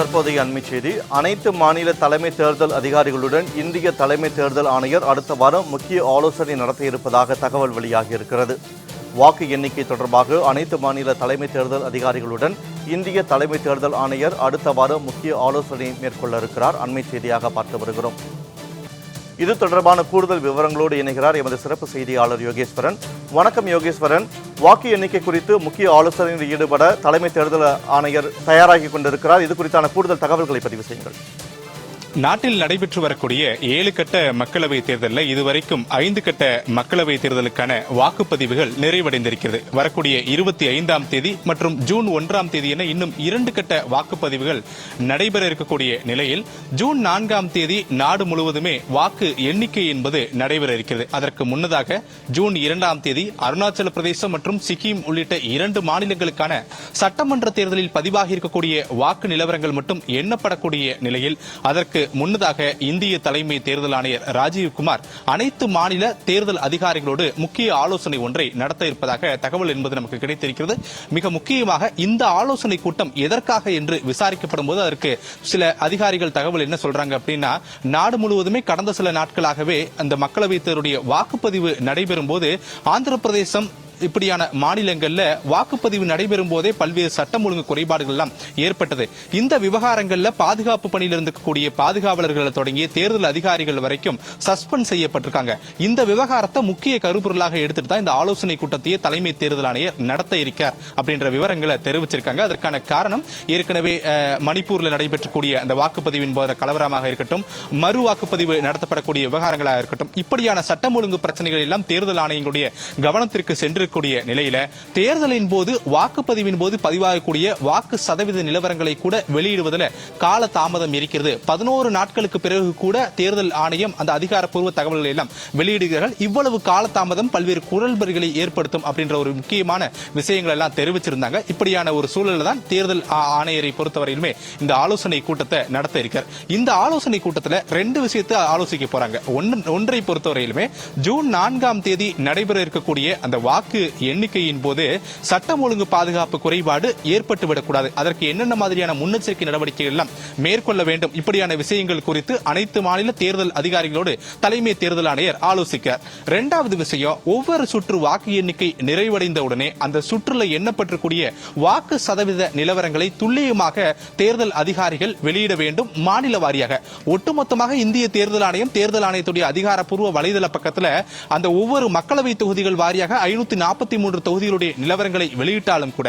தற்போதைய அண்மை செய்தி. அனைத்து மாநில தலைமை தேர்தல் அதிகாரிகளுடன் இந்திய தலைமை தேர்தல் ஆணையர் அடுத்த வாரம் முக்கிய ஆலோசனை நடத்த இருப்பதாக தகவல் வெளியாகியிருக்கிறது. வாக்கு எண்ணிக்கை தொடர்பாக அனைத்து மாநில தலைமை தேர்தல் அதிகாரிகளுடன் இந்திய தலைமை தேர்தல் ஆணையர் அடுத்த வாரம் முக்கிய ஆலோசனை மேற்கொள்ள இருக்கிறார். அண்மை செய்தியாக பார்த்து வருகிறோம். இது தொடர்பான கூடுதல் விவரங்களோடு இணைகிறார் எமது சிறப்பு செய்தியாளர் யோகேஸ்வரன். வணக்கம் யோகேஸ்வரன். வாக்கு எண்ணிக்கை குறித்து முக்கிய ஆலோசனையில் ஈடுபட தலைமை தேர்தல் ஆணையர் தயாராகி கொண்டிருக்கிறார். இது குறித்தான கூடுதல் தகவல்களை பதிவு செய்யுங்கள். நாட்டில் நடைபெற்று வரக்கூடிய ஏழு கட்ட மக்களவை தேர்தலில் இதுவரைக்கும் ஐந்து கட்ட மக்களவை தேர்தலுக்கான வாக்குப்பதிவுகள் நிறைவடைந்திருக்கிறது. வரக்கூடிய இருபத்தி ஐந்தாம் தேதி மற்றும் ஜூன் ஒன்றாம் தேதி என இன்னும் இரண்டு கட்ட வாக்குப்பதிவுகள் நடைபெற இருக்கக்கூடிய நிலையில் ஜூன் நான்காம் தேதி நாடு முழுவதுமே வாக்கு எண்ணிக்கை என்பது நடைபெற இருக்கிறது. அதற்கு முன்னதாக ஜூன் இரண்டாம் தேதி அருணாச்சல பிரதேசம் மற்றும் சிக்கிம் உள்ளிட்ட இரண்டு மாநிலங்களுக்கான சட்டமன்ற தேர்தலில் பதிவாகி இருக்கக்கூடிய வாக்கு நிலவரங்கள் மட்டும் எண்ணப்படக்கூடிய நிலையில் அதற்கு முன்னதாக இந்திய தலைமை தேர்தல் ஆணையர் ராஜீவ்குமார் அனைத்து மாநில தேர்தல் அதிகாரிகளோடு முக்கிய ஆலோசனை ஒன்றை நடத்த இருப்பதாக தகவல் என்பது நமக்கு கிடைத்திருக்கிறது. மிக முக்கியமாக இந்த ஆலோசனை கூட்டம் எதற்காக என்று விசாரிக்கப்படும் போது அதற்கு சில அதிகாரிகள் தகவல் என்ன சொல்றாங்க அப்படின்னா நாடு முழுவதுமே கடந்த சில நாட்களாகவே அந்த மக்களவைத் வாக்குப்பதிவு நடைபெறும் போது ஆந்திர பிரதேசம் இப்படியான மாநிலங்கள்ல வாக்குப்பதிவு நடைபெறும் போதே பல்வேறு சட்டம் ஒழுங்கு குறைபாடுகள் எல்லாம் ஏற்பட்டது. இந்த விவகாரங்கள்ல பாதுகாப்பு பணியில் இருக்கக்கூடிய பாதுகாவலர்களை தொடங்கி தேர்தல் அதிகாரிகள் வரைக்கும் சஸ்பெண்ட் செய்யப்பட்டிருக்காங்க. இந்த விவகாரத்தை முக்கிய கருப்பொருளாக எடுத்துட்டு தான் இந்த ஆலோசனை கூட்டத்தையே தலைமை தேர்தல் ஆணையர் நடத்த இருக்கார் அப்படின்ற விவரங்களை தெரிவிச்சிருக்காங்க. அதற்கான காரணம் ஏற்கனவே மணிப்பூரில் மணிப்பூர்ல நடைபெற்றக்கூடிய அந்த வாக்குப்பதிவின் போத கலவரமாக இருக்கட்டும் மறு வாக்குப்பதிவு நடத்தப்படக்கூடிய விவகாரங்களாக இருக்கட்டும் இப்படியான சட்டம் ஒழுங்கு பிரச்சனைகள் எல்லாம் தேர்தல் ஆணையங்களுடைய கவனத்திற்கு சென்று இருக்கக்கூடிய நிலையில தேர்தலின் போது வாக்குப்பதிவின் போது பதிவாகக்கூடிய வாக்கு சதவீத நிலவரங்களை கூட வெளியிடுவதில் கால தாமதம் இருக்கிறது. பதினோரு நாட்களுக்கு பிறகு கூட தேர்தல் ஆணையம் அந்த அதிகாரப்பூர்வ தகவல்களை எல்லாம் வெளியிடுகிறார்கள். இவ்வளவு காலதாமதம் பல்வேறு குரல்பறிகளை ஏற்படுத்தும் அப்படின்ற ஒரு முக்கியமான விஷயங்கள் எல்லாம் தெரிவிச்சிருந்தாங்க. இப்படியான ஒரு சூழலில் தான் தேர்தல் ஆணையரை பொறுத்தவரையிலுமே இந்த ஆலோசனை கூட்டத்தை நடத்த இருக்கார் இந்த ஆலோசனை கூட்டத்தில் ரெண்டு விஷயத்தை ஆலோசிக்க போறாங்க. ஒன்று ஒன்றை பொறுத்தவரையிலுமே ஜூன் நான்காம் தேதி நடைபெற இருக்கக்கூடிய அந்த வாக்கு எண்ணிக்கையின் போது சட்டம் ஒழுங்கு பாதுகாப்பு குறைபாடு ஏற்பட்டுவிடக்கூடாது அதற்கு என்னென்ன மாதிரியான முன்னெச்சரிக்கை நடவடிக்கைகள் எல்லாம் மேற்கொள்ள வேண்டும்? இப்படியான விஷயங்கள் குறித்து அனைத்து மாநில தேர்தல் அதிகாரிகளோடு தலைமை தேர்தல் ஆணையர் ஆலோசிக்கிறார். இரண்டாவது விஷயம் ஒவ்வொரு சுற்று வாக்கு எண்ணிக்கை நிறைவடைந்த உடனே அந்த சுற்றுல எண்ணப்பட்டிருக்கூடிய வாக்கு சதவீத நிலவரங்களை துல்லியமாக தேர்தல் அதிகாரிகள் வெளியிட வேண்டும் மாநில வாரியாக. ஒட்டுமொத்தமாக இந்திய தேர்தல் ஆணையம் தேர்தல் ஆணையத்துடைய அதிகாரப்பூர்வ வலைதள பக்கத்தில் அந்த ஒவ்வொரு மக்களவை தொகுதிகள் வாரியாக ஐநூத்தி நாற்பத்தி மூன்று தொகுதிகளுடைய நிலவரங்களை வெளியிட்டாலும் கூட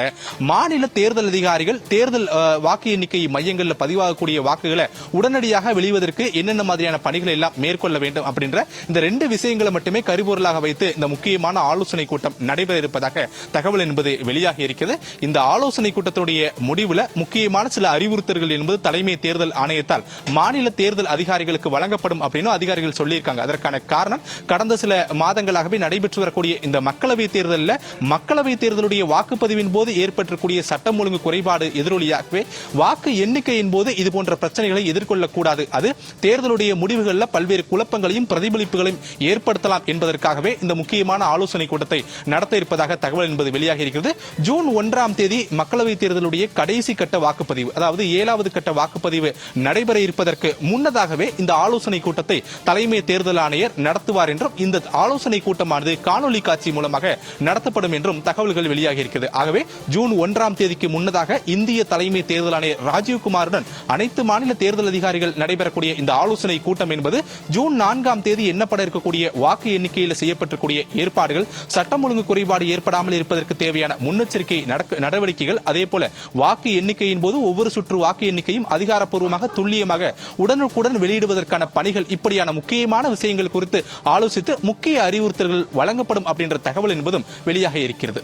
மாநில தேர்தல் அதிகாரிகள் தேர்தல் வாக்கு எண்ணிக்கை மையங்களில் பதிவாகக்கூடிய வாக்குகளை உடனடியாக வெளிவதற்கு என்னென்ன மாதிரியான பணிகளை எல்லாம் மேற்கொள்ள வேண்டும் அப்படின்ற இந்த ரெண்டு விஷயங்களை மட்டுமே கருபொருளாக வைத்து இந்த முக்கியமான ஆலோசனை கூட்டம் நடைபெற இருப்பதாக தகவல் என்பது வெளியாகி இருக்கிறது. இந்த ஆலோசனை கூட்டத்துடைய முடிவுல முக்கியமான சில அறிவுறுத்தல்கள் என்பது தலைமை தேர்தல் ஆணையத்தால் மாநில தேர்தல் அதிகாரிகளுக்கு வழங்கப்படும் அப்படின்னு அதிகாரிகள் சொல்லியிருக்காங்க. அதற்கான காரணம் கடந்த சில மாதங்களாகவே நடைபெற்று வரக்கூடிய இந்த மக்களவை தேர்தலில் மக்களவை தேர்தலுடைய வாக்குப்பதிவின் போது ஏற்பட்டிருக்கூடிய சட்டம் ஒழுங்கு குறைபாடு எதிரொலியாகவே வாக்கு எண்ணிக்கையின் போது இது போன்ற பிரச்சனைகளை எதிர்கொள்ளக்கூடாது. அது தேர்தலுடைய முடிவுகளில் பல்வேறு குழப்பங்களையும் பிரதிபலிப்புகளையும் ஏற்படுத்தலாம் என்பதற்காகவே இந்த முக்கியமான ஆலோசனை கூட்டத்தை நடத்த இருப்பதாக தகவல் என்பது வெளியாகி இருக்கிறது. ஜூன் ஒன்றாம் தேதி மக்களவை தேர்தலுடைய கடைசி கட்ட வாக்குப்பதிவு அதாவது ஏழாவது கட்ட வாக்குப்பதிவு நடைபெற இருப்பதற்கு முன்னதாகவே இந்த ஆலோசனை கூட்டத்தை தலைமை தேர்தல் ஆணையர் நடத்துவார் என்றும் இந்த ஆலோசனை கூட்டமானது காணொலி காட்சி மூலமாக நடத்தப்படும் என்றும் தகவல்கள் வெளியாகி இருக்கிறது. ஆகவே ஜூன் ஒன்றாம் தேதிக்கு முன்னதாக இந்திய தலைமை தேர்தல் ஆணையர் ராஜீவ்குமாருடன் அனைத்து மாநில தேர்தல் அதிகாரிகள் நடைபெறக்கூடிய இந்த ஆலோசனை கூட்டம் என்பது ஜூன் நான்காம் தேதி எண்ணப்பட இருக்கக்கூடிய வாக்கு எண்ணிக்கையில் செய்யப்பட்டிருக்கூடிய ஏற்பாடுகள் சட்டம் ஒழுங்கு குறைபாடு ஏற்படாமல் இருப்பதற்கு தேவையான முன்னெச்சரிக்கை நடக்க- நடவடிக்கைகள் அதே போல வாக்கு எண்ணிக்கையின் போது ஒவ்வொரு சுற்று வாக்கு எண்ணிக்கையும் அதிகாரப்பூர்வமாக துல்லியமாக உடனுக்குடன் வெளியிடுவதற்கான பணிகள் இப்படியான முக்கியமான விஷயங்கள் குறித்து ஆலோசித்து முக்கிய அறிவுறுத்தல்கள் வழங்கப்படும் அப்படின்ற தகவல் என்பதும் வெளியாக இருக்கிறது.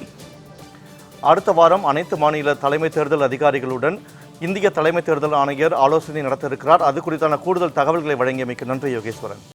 அடுத்த வாரம் அனைத்து மாநில தலைமை தேர்தல் அதிகாரிகளுடன் இந்திய தலைமை தேர்தல் ஆணையர் ஆலோசனை நடத்த இருக்கிறார். அது குறித்தான கூடுதல் தகவல்களை வழங்கியமைக்கு நன்றி யோகேஸ்வரன்.